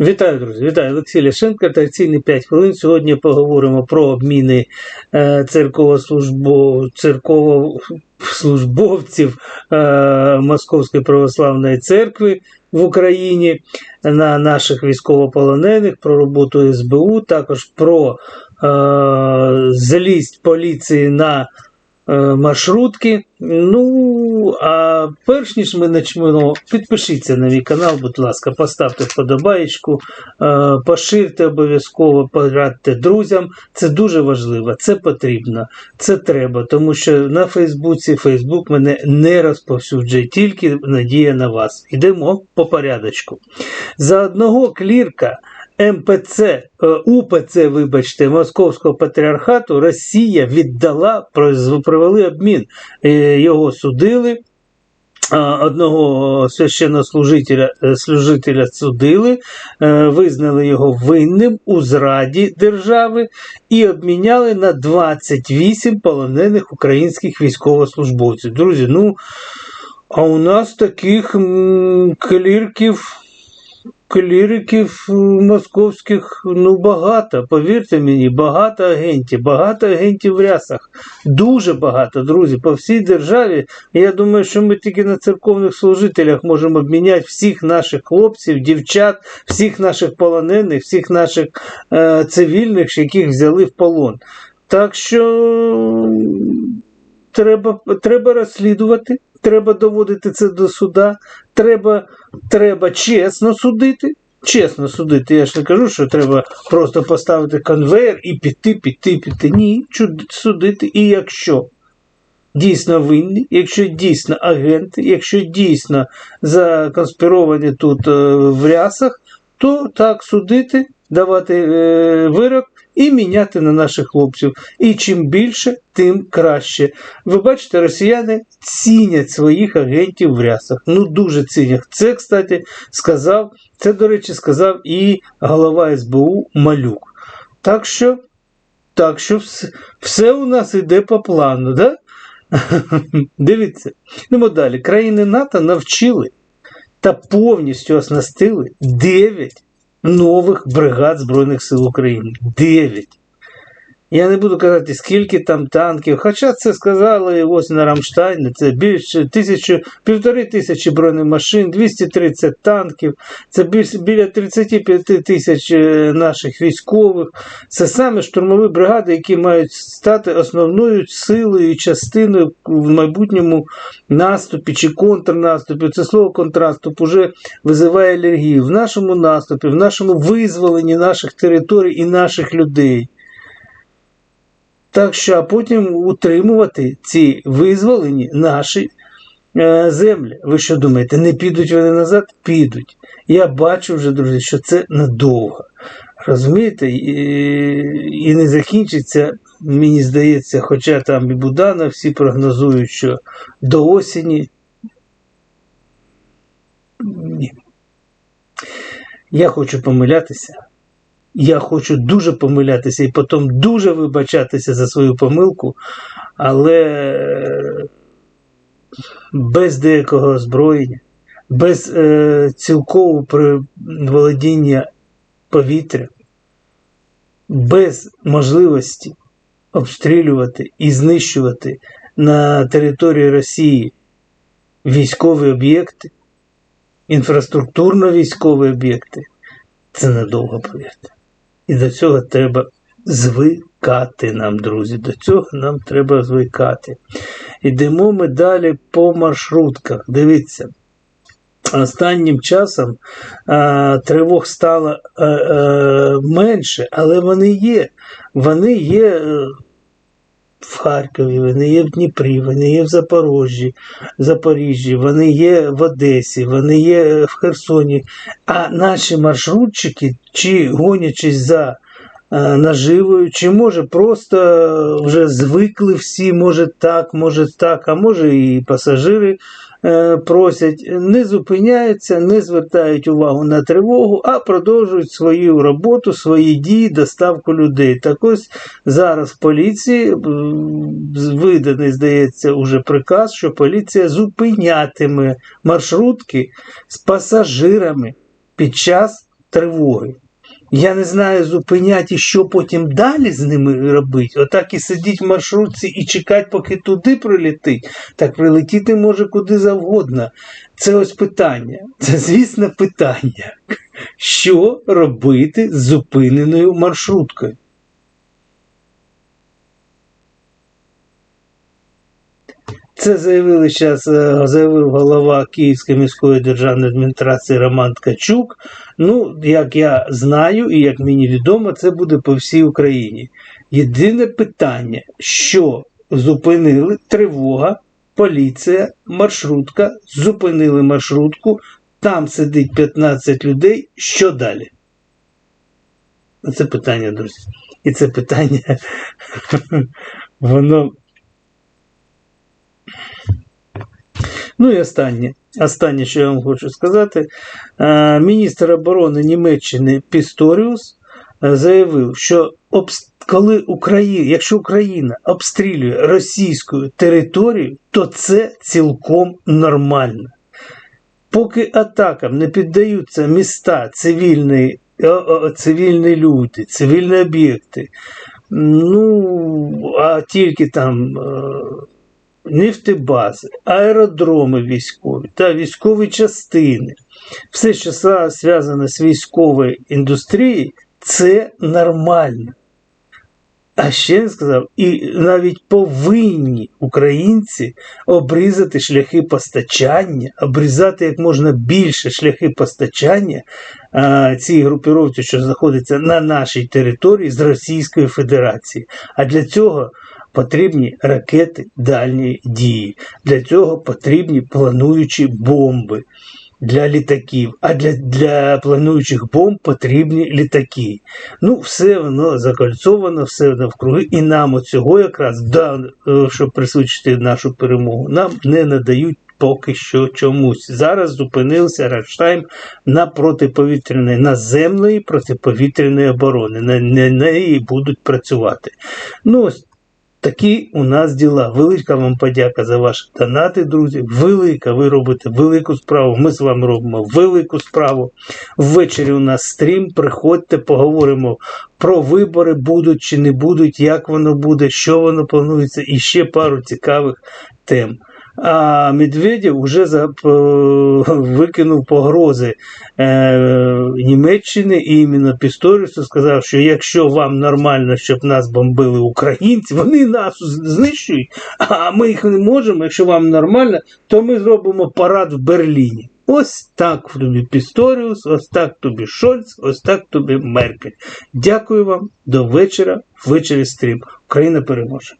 Вітаю, друзі! Вітаю Олексій Ляшенко. Традиційні 5 хвилин. Сьогодні поговоримо про обміни е, церковослужбо... церковослужбовців е, Московської православної церкви в Україні на наших військовополонених, про роботу СБУ, також про е, злість поліції на маршрутки. Ну, а перш ніж ми почнемо, підпишіться на мій канал, будь ласка, поставте вподобаєчку, е, поширте обов'язково, порадьте друзям. Це дуже важливо, це потрібно, це треба, тому що на Фейсбуці Фейсбук мене не розповсюджує, тільки надія на вас. Йдемо по порядочку. За одного клірка. МПЦ, е, УПЦ, вибачте, Московського патріархату Росія віддала, провели обмін. Е, Його судили. Одного священнослужителя е, служителя судили, е, визнали його винним у зраді держави і обміняли на 28 полонених українських військовослужбовців. Друзі, ну а у нас таких клірків кліриків е, московських ну багато. Повірте мені, багато агентів, багато агентів в рясах. Дуже багато, друзі, по всій державі. Я думаю, що ми тільки на церковних служителях можемо обміняти всіх наших хлопців, дівчат, всіх наших полонених, всіх наших е, цивільних, яких взяли в полон. Так що треба, треба розслідувати. Треба доводити це до суда, треба, треба чесно судити. Чесно судити. Я ж не кажу, що треба просто поставити конвейер і піти, піти, піти. Ні, судити. І якщо дійсно винні, якщо дійсно агенти, якщо дійсно законспіровані тут е, в рясах, то так судити, давати е, вирок і міняти на наших хлопців. І чим більше, тим краще. Ви бачите, росіяни цінять своїх агентів в рясах. Ну дуже цінять. Це, кстати, сказав, це, до речі, сказав і голова СБУ Малюк. Так що, так що все, все у нас йде по плану, да? Дивіться. Йдемо далі. Країни НАТО навчили та повністю оснастили 9 нових бригад Збройних сил України. 9. Я не буду казати, скільки там танків. Хоча це сказали ось на Рамштайні, це більше тисячу, півтори тисячі бронемашин, 230 танків, це більш, біля 35 тисяч е, наших військових. Це саме штурмові бригади, які мають стати основною силою і частиною в майбутньому наступі чи контрнаступі. Це слово контрнаступ уже визиває алергію. В нашому наступі, в нашому визволенні наших територій і наших людей. Так що, потім утримувати ці визволені наші е, землі. Ви що думаєте, не підуть вони назад? Підуть. Я бачу вже, друзі, що це надовго. Розумієте? І, і не закінчиться, мені здається, хоча там і Будана всі прогнозують, що до осені. Ні. Я хочу помилятися. Я хочу дуже помилятися і потім дуже вибачатися за свою помилку, але без деякого озброєння, без е, цілкового володіння повітря, без можливості обстрілювати і знищувати на території Росії військові об'єкти, інфраструктурно-військові об'єкти, це надовго повірте. І до цього треба звикати нам, друзі. До цього нам треба звикати. Йдемо ми далі по маршрутках. Дивіться. Останнім часом а, тривог стало а, а, менше, але вони є. Вони є е, в Харкові, вони є в Дніпрі, вони є в Запорожжі, Запоріжжі, вони є в Одесі, вони є в Херсоні. А наші маршрутчики, чи гонячись за наживою, чи може просто вже звикли всі, може так, може так, а може і пасажири е, просять, не зупиняються, не звертають увагу на тривогу, а продовжують свою роботу, свої дії, доставку людей. Так ось зараз поліції виданий, здається, уже приказ, що поліція зупинятиме маршрутки з пасажирами під час тривоги. Я не знаю зупиняти, що потім далі з ними робити. Отак і сидіть в маршрутці і чекати, поки туди прилетить. Так прилетіти може куди завгодно. Це ось питання. Це, звісно, питання. Що робити з зупиненою маршруткою? Це заявили зараз, заявив голова Київської міської державної адміністрації Роман Ткачук. Ну, як я знаю і як мені відомо, це буде по всій Україні. Єдине питання, що зупинили тривога, поліція, маршрутка, зупинили маршрутку, там сидить 15 людей. Що далі? Це питання, друзі. І це питання, воно. Ну і останнє, останнє, що я вам хочу сказати, Е, міністр оборони Німеччини Пісторіус е, заявив, що коли Україна, якщо Україна обстрілює російську територію, то це цілком нормально. Поки атакам не піддаються міста, цивільні, е, е, цивільні люди, цивільні об'єкти, ну, а тільки там. Нефтебази, аеродроми військові та військові частини. Все, що зв'язане з військовою індустрією, це нормально. А ще він сказав, і навіть повинні українці обрізати шляхи постачання, обрізати як можна більше шляхи постачання а, цій групіровці, що знаходиться на нашій території з Російської Федерації. А для цього потрібні ракети дальньої дії. Для цього потрібні плануючі бомби для літаків, а для, для плануючих бомб потрібні літаки. Ну, все воно закольцовано, все воно вкруги, і нам оцього якраз, да, е, щоб присвідчити нашу перемогу, нам не надають. Поки що чомусь. Зараз зупинився Рамштайн на протиповітряної наземної протиповітряної оборони. На неї будуть працювати. Ну, ось Такі у нас діла. Велика вам подяка за ваші донати, друзі. Велика, ви робите велику справу. Ми з вами робимо велику справу. Ввечері у нас стрім. Приходьте, поговоримо про вибори, будуть чи не будуть, як воно буде, що воно планується, і ще пару цікавих тем. А Медведєв вже викинув погрози е, Німеччини і іменно Пісторісу сказав, що якщо вам нормально, щоб нас бомбили українці, вони нас знищують, а ми їх не можемо. Якщо вам нормально, то ми зробимо парад в Берліні. Ось так тобі Пісторіус, ось так тобі Шольц, ось так тобі Меркель. Дякую вам, до вечора, ввечері стрім. Україна переможе.